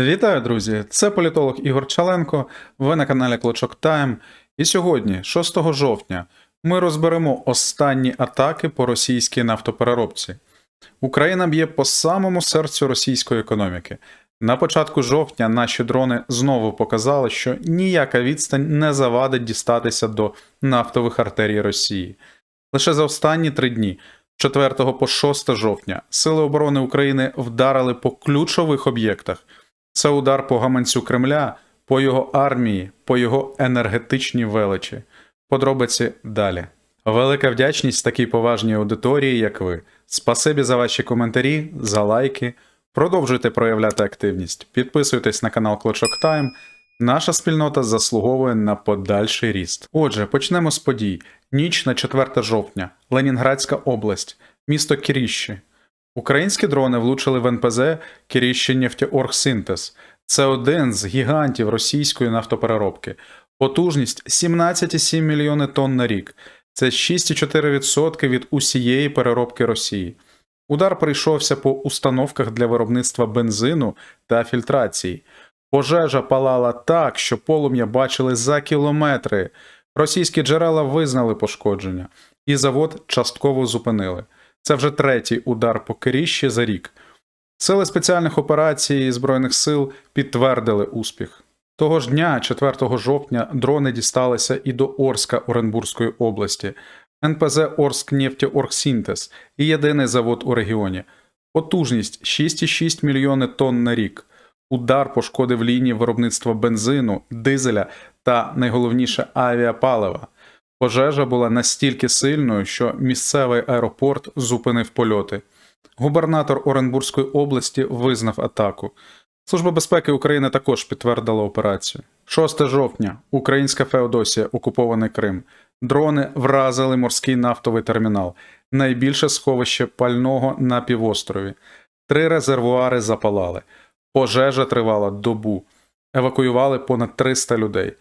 Вітаю, друзі! Це політолог Ігор Чаленко. Ви на каналі Клочок Тайм. І сьогодні, 6 жовтня, ми розберемо останні атаки по російській нафтопереробці. Україна б'є по самому серцю російської економіки. На початку жовтня наші дрони знову показали, що ніяка відстань не завадить дістатися до нафтових артерій Росії. Лише за останні три дні, 4 по 6 жовтня, Сили оборони України вдарили по ключових об'єктах. Це удар по гаманцю Кремля, по його армії, по його енергетичній величі. Подробиці далі. Велика вдячність такій поважній аудиторії, як ви. Спасибі за ваші коментарі, за лайки. Продовжуйте проявляти активність. Підписуйтесь на канал Клочок Тайм. Наша спільнота заслуговує на подальший ріст. Отже, почнемо з подій. Ніч на 4 жовтня, Ленінградська область, місто Кіріщі. Українські дрони влучили в НПЗ Нефтеоргсинтез. Це один з гігантів російської нафтопереробки. Потужність 17,7 мільйони тонн на рік. Це 6,4% від усієї переробки Росії. Удар прийшовся по установках для виробництва бензину та фільтрації. Пожежа палала так, що полум'я бачили за кілометри. Російські джерела визнали пошкодження, і завод частково зупинили. Це вже третій удар по Киріщі за рік. Сили спеціальних операцій Збройних сил підтвердили успіх. Того ж дня, 4 жовтня, дрони дісталися і до Орська Оренбурзької області, НПЗ Орскнефтеоргсінтез і єдиний завод у регіоні. Потужність 6,6 мільйони тонн на рік. Удар пошкодив лінії виробництва бензину, дизеля та найголовніше авіапалива. Пожежа була настільки сильною, що місцевий аеропорт зупинив польоти. Губернатор Оренбурзької області визнав атаку. Служба безпеки України також підтвердила операцію. 6 жовтня, українська Феодосія, окупований Крим. Дрони вразили морський нафтовий термінал, найбільше сховище пального на півострові. Три резервуари запалали. Пожежа тривала добу. Евакуювали понад 300 людей.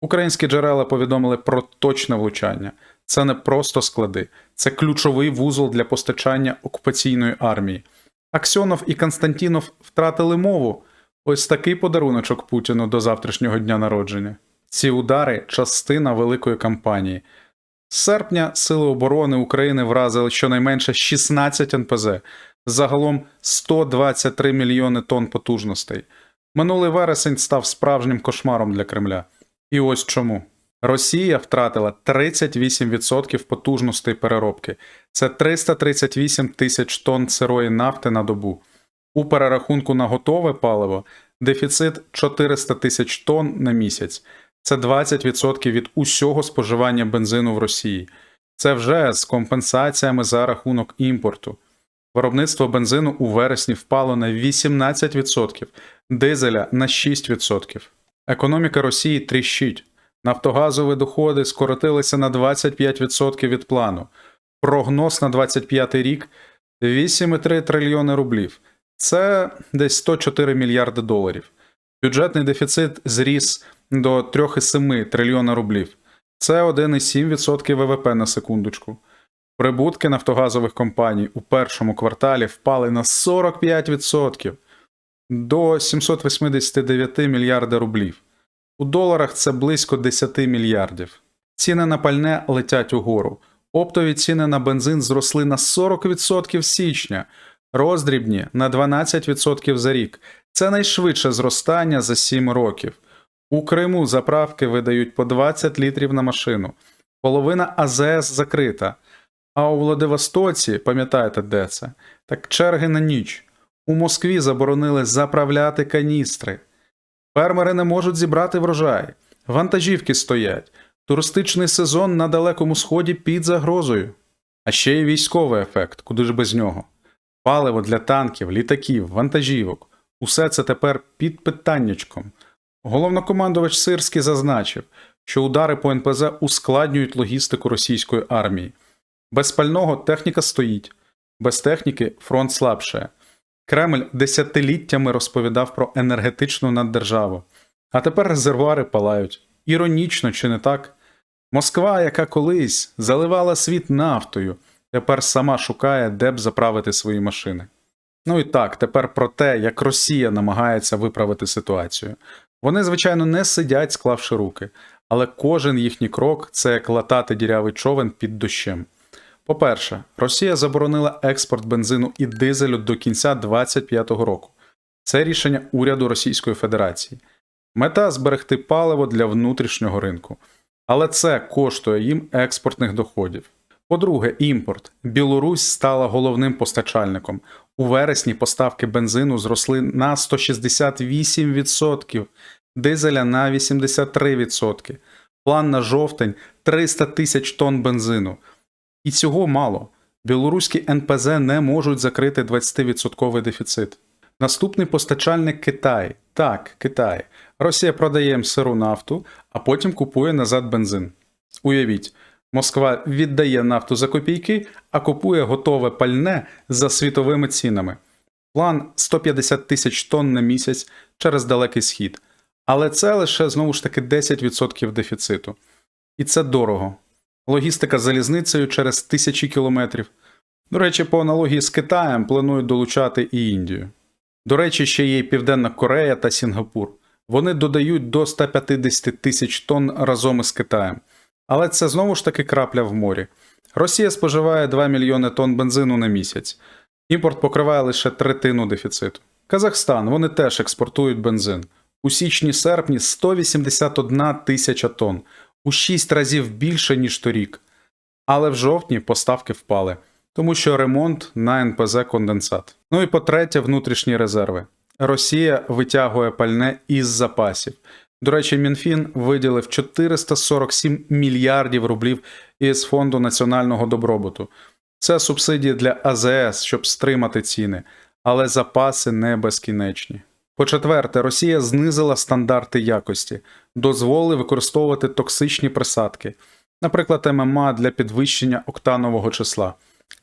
Українські джерела повідомили про точне влучання. Це не просто склади, це ключовий вузол для постачання окупаційної армії. Аксьонов і Константінов втратили мову. Ось такий подаруночок Путіну до завтрашнього дня народження. Ці удари частина великої кампанії. З серпня Сили оборони України вразили щонайменше 16 НПЗ, загалом 123 мільйони тонн потужностей. Минулий вересень став справжнім кошмаром для Кремля. І ось чому. Росія втратила 38% потужностей переробки. Це 338 тисяч тонн сирої нафти на добу. У перерахунку на готове паливо дефіцит 400 тисяч тонн на місяць. Це 20% від усього споживання бензину в Росії. Це вже з компенсаціями за рахунок імпорту. Виробництво бензину у вересні впало на 18%, дизеля на 6%. Економіка Росії тріщить. Нафтогазові доходи скоротилися на 25% від плану. Прогноз на 25 рік 8,3 трильйони рублів. Це десь 104 мільярди доларів. Бюджетний дефіцит зріс до 3,7 трильйона рублів. Це 1,7% ВВП на секундочку. Прибутки нафтогазових компаній у першому кварталі впали на 45% до 789 мільярда рублів. У доларах це близько 10 мільярдів. Ціни на пальне летять угору. Оптові ціни на бензин зросли на 40% січня, роздрібні на 12% за рік. Це найшвидше зростання за 7 років. У Криму заправки видають по 20 літрів на машину. Половина АЗС закрита. А у Владивостоці, пам'ятаєте, де це? Так черги на ніч. У Москві заборонили заправляти каністри. Фермери не можуть зібрати врожай, вантажівки стоять, туристичний сезон на Далекому Сході під загрозою. А ще й військовий ефект, куди ж без нього. Паливо для танків, літаків, вантажівок усе це тепер під питаннячком. Головнокомандувач Сирський зазначив, що удари по НПЗ ускладнюють логістику російської армії. Без пального техніка стоїть, без техніки фронт слабшає. Кремль десятиліттями розповідав про енергетичну наддержаву, а тепер резервуари палають. Іронічно, чи не так? Москва, яка колись заливала світ нафтою, тепер сама шукає, де б заправити свої машини. Ну і так, тепер про те, як Росія намагається виправити ситуацію. Вони, звичайно, не сидять, склавши руки, але кожен їхній крок це як латати дірявий човен під дощем. По-перше, Росія заборонила експорт бензину і дизелю до кінця 2025 року. Це рішення уряду Російської Федерації. Мета зберегти паливо для внутрішнього ринку. Але це коштує їм експортних доходів. По-друге, імпорт. Білорусь стала головним постачальником. У вересні поставки бензину зросли на 168%, дизеля на 83%. План на жовтень 300 тисяч тонн бензину. І цього мало. Білоруські НПЗ не можуть закрити 20% дефіцит. Наступний постачальник Китай. Так, Китай. Росія продає їм сиру нафту, а потім купує назад бензин. Уявіть, Москва віддає нафту за копійки, а купує готове пальне за світовими цінами. План 150 тисяч тонн на місяць через далекий схід. Але це лише знову ж таки 10% дефіциту. І це дорого. Логістика залізницею через тисячі кілометрів. До речі, по аналогії з Китаєм планують долучати і Індію. До речі, ще є і Південна Корея та Сінгапур. Вони додають до 150 тисяч тонн разом із Китаєм. Але це знову ж таки крапля в морі. Росія споживає 2 мільйони тонн бензину на місяць. Імпорт покриває лише третину дефіциту. Казахстан вони теж експортують бензин. У січні-серпні 181 тисяча тонн, у 6 разів більше, ніж торік. Але в жовтні поставки впали, тому що ремонт на НПЗ конденсат. Ну і по-третє, внутрішні резерви. Росія витягує пальне із запасів. До речі, Мінфін виділив 447 мільярдів рублів із Фонду національного добробуту. Це субсидії для АЗС, щоб стримати ціни, але запаси не безкінечні. По-четверте, Росія знизила стандарти якості, дозволив використовувати токсичні присадки, наприклад, ММА для підвищення октанового числа.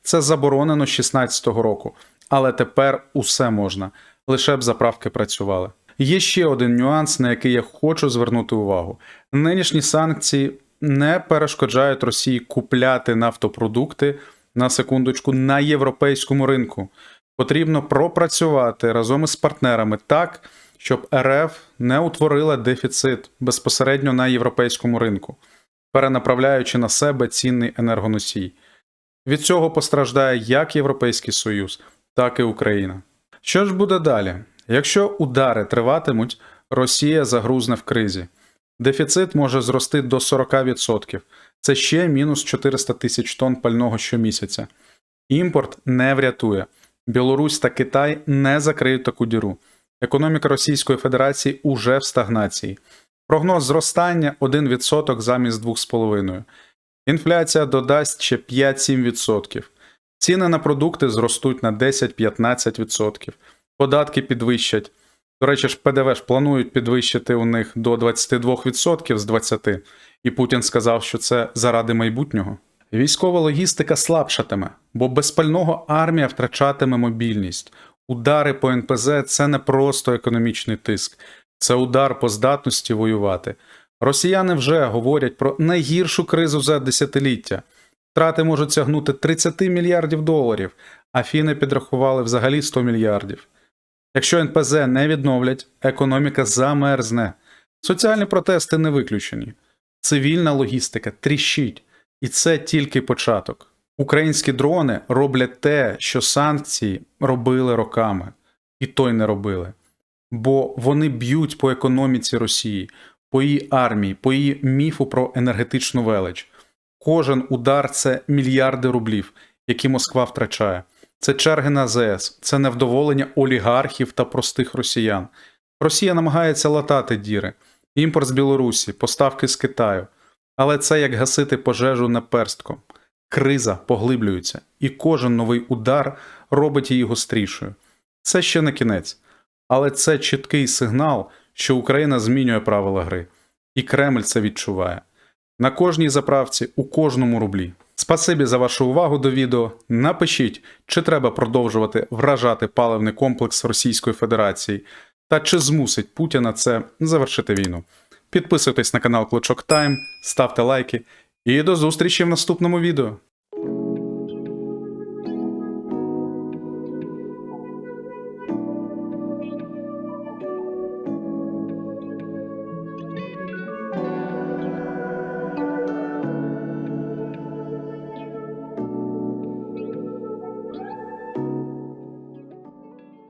Це заборонено з 2016 року, але тепер усе можна, лише б заправки працювали. Є ще один нюанс, на який я хочу звернути увагу: нинішні санкції не перешкоджають Росії купляти нафтопродукти на секундочку на європейському ринку. Потрібно пропрацювати разом із партнерами так, щоб РФ не утворила дефіцит безпосередньо на європейському ринку, перенаправляючи на себе цінний енергоносій. Від цього постраждає як Європейський Союз, так і Україна. Що ж буде далі? Якщо удари триватимуть, Росія загрузне в кризі. Дефіцит може зрости до 40%. Це ще мінус 400 тисяч тонн пального щомісяця. Імпорт не врятує. Білорусь та Китай не закриють таку діру. Економіка Російської Федерації уже в стагнації. Прогноз зростання 1% замість 2,5%. Інфляція додасть ще 5-7%. Ціни на продукти зростуть на 10-15%. Податки підвищать. До речі, ж ПДВ ж планують підвищити у них до 22% з 20%. І Путін сказав, що це заради майбутнього. Військова логістика слабшатиме, бо без пального армія втрачатиме мобільність. Удари по НПЗ це не просто економічний тиск, це удар по здатності воювати. Росіяни вже говорять про найгіршу кризу за десятиліття. Втрати можуть сягнути 30 мільярдів доларів, а фіни підрахували взагалі 100 мільярдів. Якщо НПЗ не відновлять, економіка замерзне. Соціальні протести не виключені. Цивільна логістика тріщить. І це тільки початок. Українські дрони роблять те, що санкції робили роками, і той не робили. Бо вони б'ють по економіці Росії, по її армії, по її міфу про енергетичну велич. Кожен удар це мільярди рублів, які Москва втрачає. Це черги на ЗС, це невдоволення олігархів та простих росіян. Росія намагається латати діри, імпорт з Білорусі, поставки з Китаю. Але це як гасити пожежу наперстком. Криза поглиблюється, і кожен новий удар робить її гострішою. Це ще не кінець, але це чіткий сигнал, що Україна змінює правила гри, і Кремль це відчуває. На кожній заправці, у кожному рублі. Спасибі за вашу увагу до відео. Напишіть, чи треба продовжувати вражати паливний комплекс Російської Федерації, та чи змусить Путіна це завершити війну. Підписуйтесь на канал Клочок Тайм, ставте лайки і до зустрічі в наступному відео.